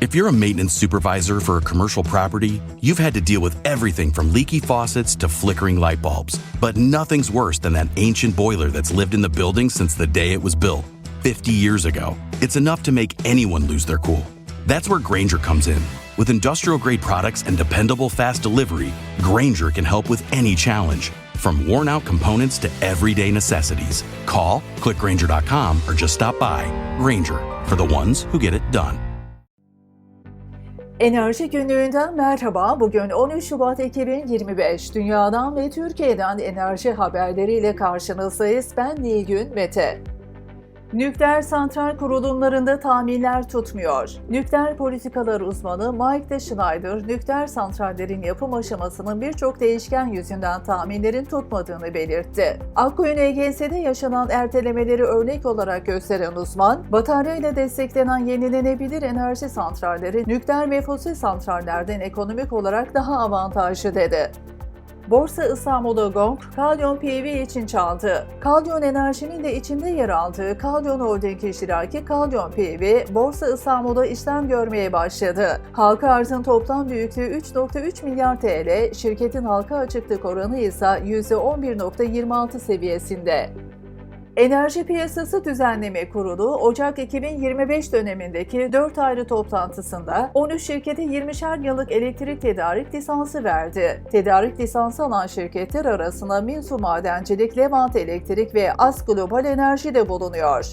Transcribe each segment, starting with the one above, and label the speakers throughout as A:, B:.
A: If you're a maintenance supervisor for a commercial property, you've had to deal with everything from leaky faucets to flickering light bulbs. But nothing's worse than that ancient boiler that's lived in the building since the day it was built, 50 years ago. It's enough to make anyone lose their cool. That's where Granger comes in. With industrial grade products and dependable fast delivery, Granger can help with any challenge, from worn out components to everyday necessities. Call, clickgranger.com, or just stop by. Granger, for the ones who get it done.
B: Enerji Günlüğü'nden merhaba. Bugün 13 Şubat 2025. Dünyadan ve Türkiye'den enerji haberleriyle karşınızdayız. Ben Nilgün Mete. Nükleer santral kurulumlarında tahminler tutmuyor. Nükleer politikalar uzmanı Mike de Schneider, nükleer santrallerin yapım aşamasının birçok değişken yüzünden tahminlerin tutmadığını belirtti. Akkoyun EGS'de yaşanan ertelemeleri örnek olarak gösteren uzman, bataryayla desteklenen yenilenebilir enerji santralleri nükleer ve fosil santrallerden ekonomik olarak daha avantajlı dedi. Borsa İstanbul'da Gong, Kalyon PV için çaldı. Kalyon Enerji'nin de içinde yer aldığı Kalyon Holding iştiraki Kalyon PV, Borsa İstanbul'da işlem görmeye başladı. Halka arzın toplam büyüklüğü 3.3 milyar TL, şirketin halka açıklık oranı ise %11.26 seviyesinde. Enerji Piyasası Düzenleme Kurulu, Ocak 2025 dönemindeki 4 ayrı toplantısında 13 şirkete 20'şer yıllık elektrik tedarik lisansı verdi. Tedarik lisansı alan şirketler arasında Minsu Madencilik, Levant Elektrik ve As Global Enerji de bulunuyor.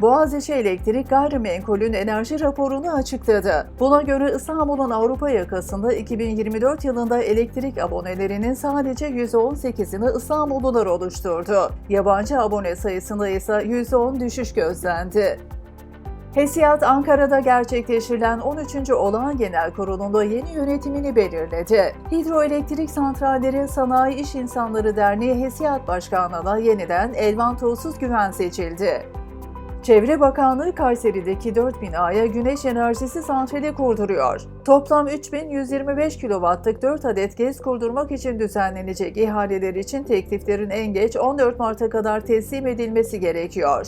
B: Boğaziçi Elektrik gayrimenkulün enerji raporunu açıkladı. Buna göre İstanbul'un Avrupa yakasında 2024 yılında elektrik abonelerinin sadece %18'ini İstanbullular oluşturdu. Yabancı abone sayısında ise %10 düşüş gözlendi. HESİAD Ankara'da gerçekleştirilen 13. Olağan Genel Kurulu'nda yeni yönetimini belirledi. Hidroelektrik Santralleri Sanayi İş İnsanları Derneği HESİAD Başkanlığı'na yeniden Elvan Tuğsuz Güven seçildi. Çevre Bakanlığı Kayseri'deki 4 binaya güneş enerjisi santrali kurduruyor. Toplam 3125 kW'lık 4 adet GES kurdurmak için düzenlenecek ihaleler için tekliflerin en geç 14 Mart'a kadar teslim edilmesi gerekiyor.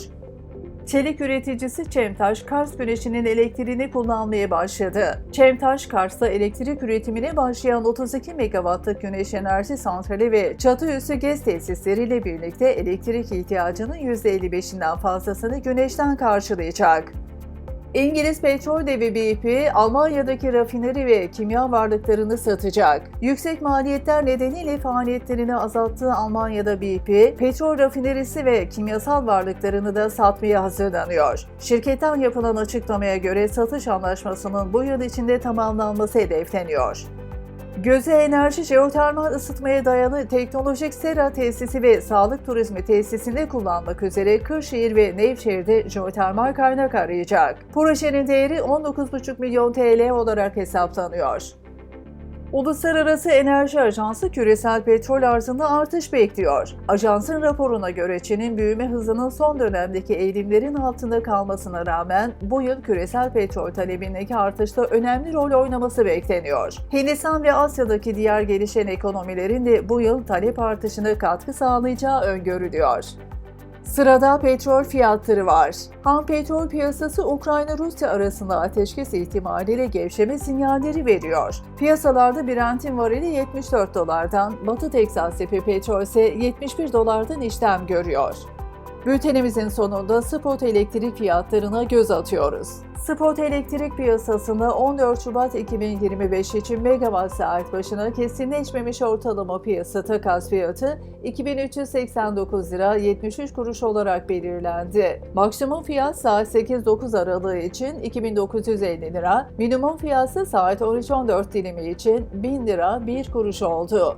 B: Çelik üreticisi Çemtaş, Kars Güneşi'nin elektriğini kullanmaya başladı. Çemtaş, Kars'ta elektrik üretimine başlayan 32 megawattlık güneş enerji santrali ve çatı üstü GES tesisleriyle birlikte elektrik ihtiyacının %55'inden fazlasını güneşten karşılayacak. İngiliz petrol devi BP, Almanya'daki rafineri ve kimya varlıklarını satacak. Yüksek maliyetler nedeniyle faaliyetlerini azalttığı Almanya'da BP, petrol rafinerisi ve kimyasal varlıklarını da satmaya hazırlanıyor. Şirketten yapılan açıklamaya göre satış anlaşmasının bu yıl içinde tamamlanması hedefleniyor. Göze enerji jeotermal ısıtmaya dayalı teknolojik sera tesisi ve sağlık turizmi tesisinde kullanmak üzere Kırşehir ve Nevşehir'de jeotermal kaynak arayacak. Projenin değeri 19,5 milyon TL olarak hesaplanıyor. Uluslararası Enerji Ajansı küresel petrol arzında artış bekliyor. Ajansın raporuna göre Çin'in büyüme hızının son dönemdeki eğilimlerin altında kalmasına rağmen bu yıl küresel petrol talebindeki artışta önemli rol oynaması bekleniyor. Hindistan ve Asya'daki diğer gelişen ekonomilerin de bu yıl talep artışına katkı sağlayacağı öngörülüyor. Sırada petrol fiyatları var. Ham petrol piyasası Ukrayna-Rusya arasında ateşkes ihtimaliyle gevşeme sinyalleri veriyor. Piyasalarda Brent'in varili 74 dolardan, Batı Teksas cephı petrol ise 71 dolardan işlem görüyor. Bültenimizin sonunda spot elektrik fiyatlarına göz atıyoruz. Spot elektrik piyasasında 14 Şubat 2025 için megawatt saat başına kesinleşmemiş ortalama piyasa takas fiyatı 2389 lira 73 kuruş olarak belirlendi. Maksimum fiyat saat 8-9 aralığı için 2950 lira, minimum fiyatı saat 13-14 dilimi için 1000 lira 1 kuruş oldu.